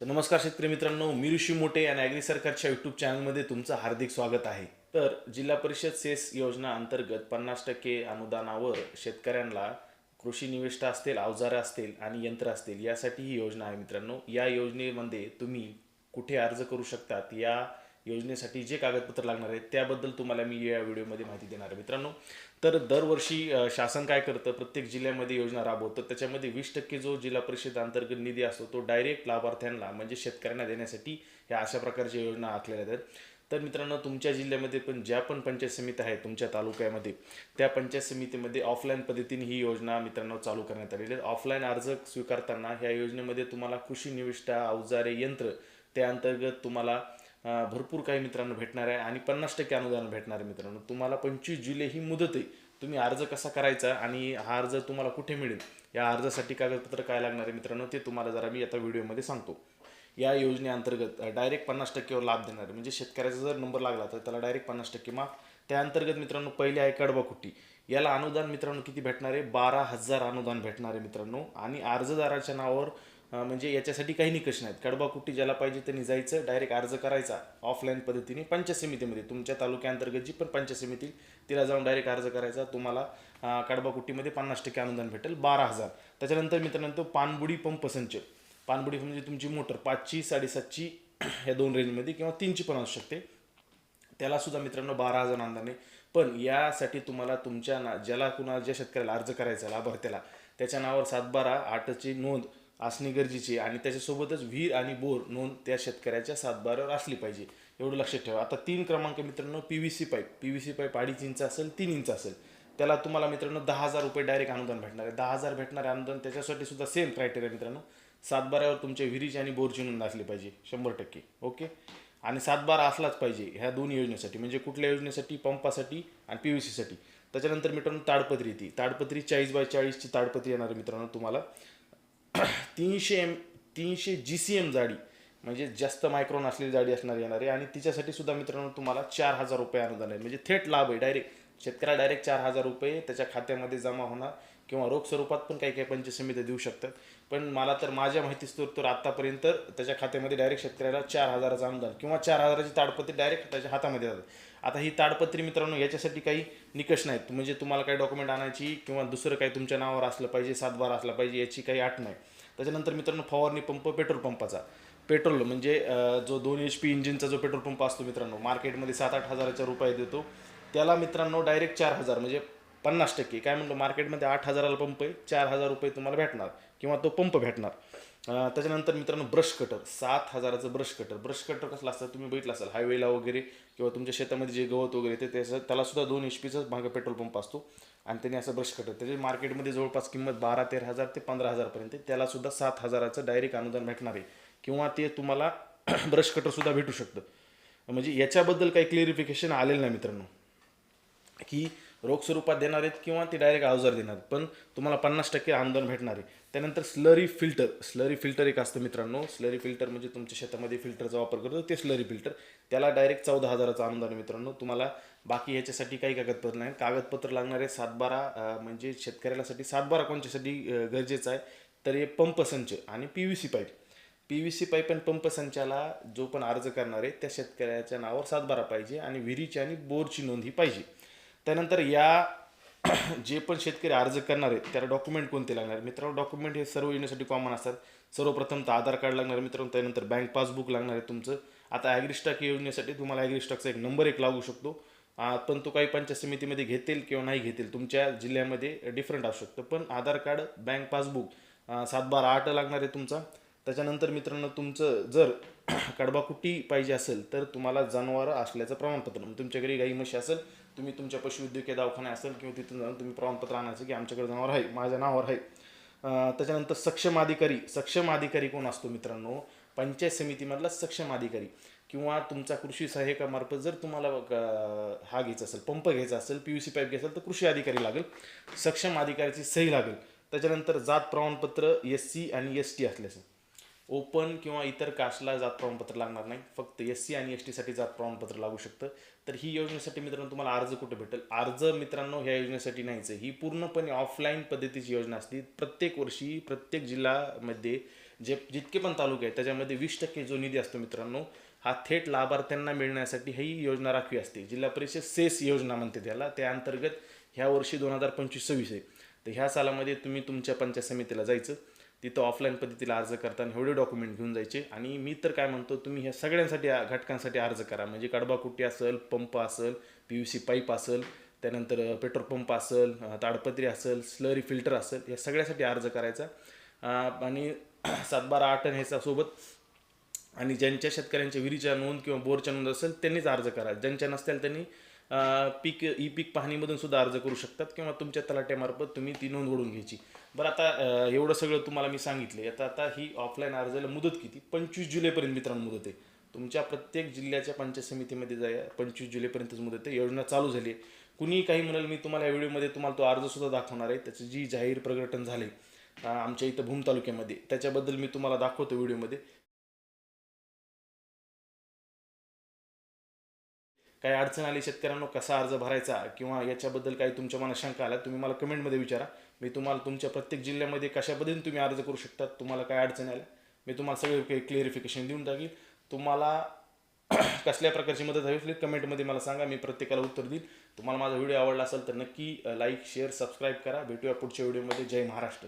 तर नमस्कार शेतकरी मित्रांनो मी ऋषी मोठे आणि ॲग्री सरकारच्या युट्यूब चॅनलमध्ये तुमचं हार्दिक स्वागत आहे. तर जिल्हा परिषद सेस योजना अंतर्गत पन्नास टक्के अनुदानावर शेतकऱ्यांना कृषी निविष्ठा असतील अवजारं असतील आणि यंत्र असतील यासाठी ही योजना आहे मित्रांनो. या योजनेमध्ये तुम्ही कुठे अर्ज करू शकतात? या योजनेसाठी जे कागदपत्र लागणार आहेत त्याबद्दल तुम्हाला मी या व्हिडिओमध्ये माहिती देणार आहे. मित्रांनो तर दरवर्षी शासन काय करतं? प्रत्येक जिल्ह्यामध्ये योजना राबवतं. त्याच्यामध्ये वीस टक्के जो जिल्हा परिषद अंतर्गत निधी असतो तो डायरेक्ट लाभार्थ्यांना म्हणजे शेतकऱ्यांना देण्यासाठी ह्या अशा प्रकारच्या योजना आखलेल्या आहेत. तर मित्रांनो तुमच्या जिल्ह्यामध्ये पण ज्या पण पंचायत समिती आहेत तुमच्या तालुक्यामध्ये त्या पंचायत समितीमध्ये ऑफलाईन पद्धतीने ही योजना मित्रांनो चालू करण्यात आलेली आहे ऑफलाईन अर्ज स्वीकारताना ह्या योजनेमध्ये तुम्हाला कृषी निविष्ठा अवजारे यंत्र त्या अंतर्गत तुम्हाला भरपूर काही मित्रांनो भेटणार आहे आणि पन्नास टक्के अनुदान भेटणार आहे मित्रांनो. तुम्हाला पंचवीस जुलै ही मुदत आहे. तुम्ही अर्ज कसा करायचा आणि हा अर्ज तुम्हाला कुठे मिळेल? या अर्जासाठी कागदपत्र काय लागणार आहे मित्रांनो ते तुम्हाला जरा मी आता व्हिडिओमध्ये सांगतो. या योजनेअंतर्गत डायरेक्ट पन्नास टक्केवर लाभ देणार आहे. म्हणजे शेतकऱ्याचा जर नंबर लागला तर त्याला डायरेक्ट पन्नास टक्के माफ. त्या अंतर्गत मित्रांनो पहिले आहे कडबा कुट्टी. याला अनुदान मित्रांनो किती भेटणार आहे? बारा हजार अनुदान भेटणार आहे मित्रांनो. आणि अर्जदाराच्या नावावर म्हणजे याच्यासाठी काही निकष नाहीत. कडबा कुट्टी ज्याला पाहिजे त्यांनी जायचं डायरेक्ट अर्ज करायचा ऑफलाईन पद्धतीने पंचायत समितीमध्ये तुमच्या तालुक्याअंतर्गत जी पण पंचायत समिती तिला जाऊन डायरेक्ट अर्ज करायचा. तुम्हाला कडबा कुट्टीमध्ये पन्नास टक्के अनुदान भेटेल बारा हजार. त्याच्यानंतर मित्रांनो पाणबुडी पंप संच. पाणबुडी म्हणजे तुमची मोटर पाचची साडेसातची या दोन रेंजमध्ये किंवा तीनची पण असू शकते. त्याला सुद्धा मित्रांनो बारा हजार अनुदान आहे. पण यासाठी तुम्हाला तुमच्या ना ज्याला कुणा ज्या शेतकऱ्याला अर्ज करायचा लाभार्थ्याला त्याच्या नावावर सातबारा आठची नोंद असणे गरजेची आहे. आणि त्याच्यासोबतच विहीर आणि बोर नोंद त्या शेतकऱ्याच्या सातबारावर असली पाहिजे. एवढं लक्षात ठेवा. आता तीन क्रमांक मित्रांनो P V C pipe. P V C pipe अडीच इंच असेल तीन इंच असेल. त्याला तुम्हाला मित्रांनो दहा हजार रुपये डायरेक्ट अनुदान भेटणार आहे. दहा हजार भेटणारे अनुदान त्याच्यासाठी सुद्धा सेम क्रायटेरिया मित्रांनो. सातबाऱ्यावर तुमच्या विहिरीची आणि बोरची नोंद असली पाहिजे. शंभर टक्के. ओके? आणि सातबारा असलाच पाहिजे ह्या दोन योजनेसाठी. म्हणजे कुठल्या योजनेसाठी? पंपासाठी आणि पी व्ही सीसाठी. त्याच्यानंतर मित्रांनो ताडपत्री ती ताडपत्री चाळीस बाय चाळीसची ताडपत्री येणार आहे मित्रांनो तुम्हाला. तीनशे एम तीनशे जी सी एम जाडी म्हणजे जास्त मायक्रॉन असलेली जाडी असणार येणार आहे. आणि तिच्यासाठी सुद्धा मित्रांनो तुम्हाला चार हजार रुपये अनुदान आहे. म्हणजे थेट लाभ आहे. डायरेक्ट शेतकऱ्याला डायरेक्ट चार हजार रुपये त्याच्या खात्यामध्ये जमा होणार किंवा रोख स्वरूपात पण काही काही पंच समित्या देऊ शकतात. पण मला तर माझ्या माहितीच तर तर आत्तापर्यंत त्याच्या खात्यामध्ये डायरेक्ट शेतकऱ्याला चार हजाराचं अनुदान किंवा चार हजाराची ताडपत्री डायरेक्ट त्याच्या हातामध्ये जातात आता ही ताडपत्री मित्रांनो याच्यासाठी काही निकष नाहीत. म्हणजे तुम्हाला काही डॉक्युमेंट आणायची किंवा दुसरं काही तुमच्या नावावर असलं पाहिजे सातबार असला पाहिजे याची काही अट नाही. त्याच्यानंतर मित्रांनो फवारणी पंप पेट्रोल पंपाचा. पेट्रोल म्हणजे जो दोन एच पी इंजिनचा जो पेट्रोल पंप असतो मित्रांनो मार्केटमध्ये सात आठ हजाराच्या रुपये देतो. त्याला मित्रांनो डायरेक्ट चार हजार म्हणजे पन्नास टक्के. काय म्हणतो मार्केटमध्ये आठ हजाराला पंप आहे चार हजार रुपये तुम्हाला भेटणार किंवा तो पंप भेटणार. त्याच्यानंतर मित्रांनो ब्रश कटर सात हजाराचं ब्रश कटर ब्रश कटर कसलं असतं? तुम्ही बघितलं असाल हायवेला वगैरे किंवा तुमच्या शेतामध्ये जे गवत वगैरे ते त्याचं त्यालासुद्धा दोन एच पीचाच मागं पेट्रोल पंप असतो. आणि त्याने असं ब्रश कटर त्याची मार्केटमध्ये जवळपास किंमत बारा तेरा हजार ते पंधरा हजारपर्यंत त्यालासुद्धा सात हजाराचं डायरेक्ट अनुदान भेटणार आहे. किंवा ते तुम्हाला ब्रश कटरसुद्धा भेटू शकतं. म्हणजे याच्याबद्दल काही क्लिअरिफिकेशन आलेलं नाही मित्रांनो. की रोख स्वरूपात देणार आहेत किंवा ते डायरेक्ट अवजार देणार. पण तुम्हाला पन्नास टक्के अनुदान भेटणार आहे. त्यानंतर स्लरी फिल्टर स्लरी फिल्टर एक असतं मित्रांनो. स्लरी फिल्टर म्हणजे तुमच्या शेतामध्ये फिल्टरचा वापर करतो. ते स्लरी फिल्टर त्याला डायरेक्ट चौदा हजाराचं अनुदान आहे मित्रांनो. तुम्हाला बाकी याच्यासाठी काही कागदपत्र नाही. कागदपत्र लागणारे सातबारा म्हणजे शेतकऱ्यालासाठी सातबारा कोणच्यासाठी गरजेचं आहे? तर हे पंप संच आणि P V C pipe P V C pipe आणि पंप संचाला जो पण अर्ज करणार आहे त्या शेतकऱ्याच्या नावावर सातबारा पाहिजे आणि विहिरीची आणि बोरची नोंद ही पाहिजे. त्यानंतर या जे पण शेतकरी अर्ज करणार आहेत त्याला डॉक्युमेंट कोणते लागणार? मित्रांनो डॉक्युमेंट हे सर्व येण्यासाठी कॉमन असतात. सर्वप्रथम तर आधार कार्ड लागणार आहे मित्रांनो त्यानंतर बँक पासबुक लागणार आहे तुमचं. आता ॲग्रिस्टॉक योजनेसाठी तुम्हाला ॲग्रिस्टॉकचा एक नंबर एक लागू शकतो. पण तो काही पंचायत समितीमध्ये घेतील किंवा नाही घेतील तुमच्या जिल्ह्यामध्ये डिफरंट असू शकतं. पण आधार कार्ड बँक पासबुक सात बारा आठ लागणार आहे तुमचा. त्याच्यानंतर मित्रांनो तुमचं जर कडबाकुटी पाहिजे असेल तर तुम्हाला जनावरं असल्याचं प्रमाणपत्र म्हणजे तुमच्याकडे गाई म्हशी असेल तुम्ही तुमच्या पशुवैद्यकीय दवाखाना असेल किंवा तिथून जाऊन तुम्ही प्रमाणपत्र आणायचं की आमच्याकडे जनावर आहे माझ्या नावावर आहे. त्याच्यानंतर सक्षम अधिकारी सक्षम अधिकारी कोण असतो मित्रांनो? पंचायत समितीमधला सक्षम अधिकारी किंवा तुमचा कृषी सहाय्यकामार्फत जर तुम्हाला हा घ्यायचा असेल पंप घ्यायचा असेल पी यू सी पाईप घ्यायचा असेल तर कृषी अधिकारी लागेल. सक्षम अधिकाऱ्याची सही लागेल. त्याच्यानंतर जात प्रमाणपत्र एस सी आणि एस टी असल्याचं. ओपन किंवा इतर कास्टला जात प्रमाणपत्र लागणार नाही. फक्त एस सी आणि एस टीसाठी जात प्रमाणपत्र लागू शकतं. तर ही योजनेसाठी मित्रांनो तुम्हाला अर्ज कुठे भेटेल? अर्ज मित्रांनो ह्या योजनेसाठी नाहीच आहे. ही पूर्णपणे ऑफलाईन पद्धतीची योजना असते. प्रत्येक वर्षी प्रत्येक जिल्ह्यामध्ये जे जितके पण तालुके आहेत त्याच्यामध्ये वीस टक्के जो निधी असतो मित्रांनो हा थेट लाभार्थ्यांना मिळण्यासाठी ही योजना राखवी असते. जिल्हा परिषद सेस योजना म्हणते त्याला त्या अंतर्गत ह्या वर्षी दोन हजार पंचवीस सव्वीस आहे. तर ह्या सालामध्ये तुम्ही तुमच्या पंचायत समितीला जायचं. तिथं ऑफलाईन पद्धतीला अर्ज करताना एवढे डॉक्युमेंट घेऊन जायचे. आणि मी तर काय म्हणतो तुम्ही ह्या सगळ्यांसाठी घटकांसाठी अर्ज करा. म्हणजे कडबाकुट्टी असेल पंप असेल पी यू सी पाईप असेल त्यानंतर पेट्रोल पंप असेल ताडपत्री असेल स्लरी फिल्टर असेल या सगळ्यासाठी अर्ज करायचा. आणि सातबारा आठ ह्याचा सोबत आणि ज्यांच्या शेतकऱ्यांच्या विहिरीच्या नोंद किंवा बोरच्या नोंद असेल त्यांनीच अर्ज करा. ज्यांच्या नसतील त्यांनी पीक ई पीक पाहणीमधून सुद्धा अर्ज करू शकतात किंवा तुमच्या तलाट्यामार्फत तुम्ही ती नोंद घडून घ्यायची. बरं आता एवढं सगळं तुम्हाला मी सांगितले आता आता ही ऑफलाईन अर्जाला मुदत किती? पंचवीस जुलैपर्यंत मित्रांनो मुदत आहे. तुमच्या प्रत्येक जिल्ह्याच्या पंचायत समितीमध्ये जाया पंचवीस जुलैपर्यंतच मुदत आहे. योजना चालू झाली आहे. कुणीही काही म्हणाल मी तुम्हाला या व्हिडिओमध्ये तुम्हाला तो अर्ज सुद्धा दाखवणार आहे. त्याचं जी जाहीर प्रकटन झाले आमच्या इथं भूम तालुक्यामध्ये त्याच्याबद्दल मी तुम्हाला दाखवतो व्हिडिओमध्ये. काही अडचण आली शेतकऱ्यांनो कसा अर्ज भरायचा किंवा याच्याबद्दल काही तुमच्या मनात शंका आल्या तुम्ही मला कमेंटमध्ये विचारा. मी तुम्हाला तुमच्या प्रत्येक जिल्ह्यामध्ये कशा पद्धतीने तुम्ही अर्ज करू शकता तुम्हाला काय अडचण आल्या मी तुम्हाला सगळे काही क्लिअरिफिकेशन देऊन टाकील. तुम्हाला कसल्या प्रकारची मदत हवी असली कमेंटमध्ये मला सांगा मी प्रत्येकाला उत्तर देईल. तुम्हाला माझा व्हिडिओ आवडला असेल तर नक्की लाईक शेअर सबस्क्राईब करा. भेटूया पुढच्या व्हिडिओमध्ये. जय महाराष्ट्र.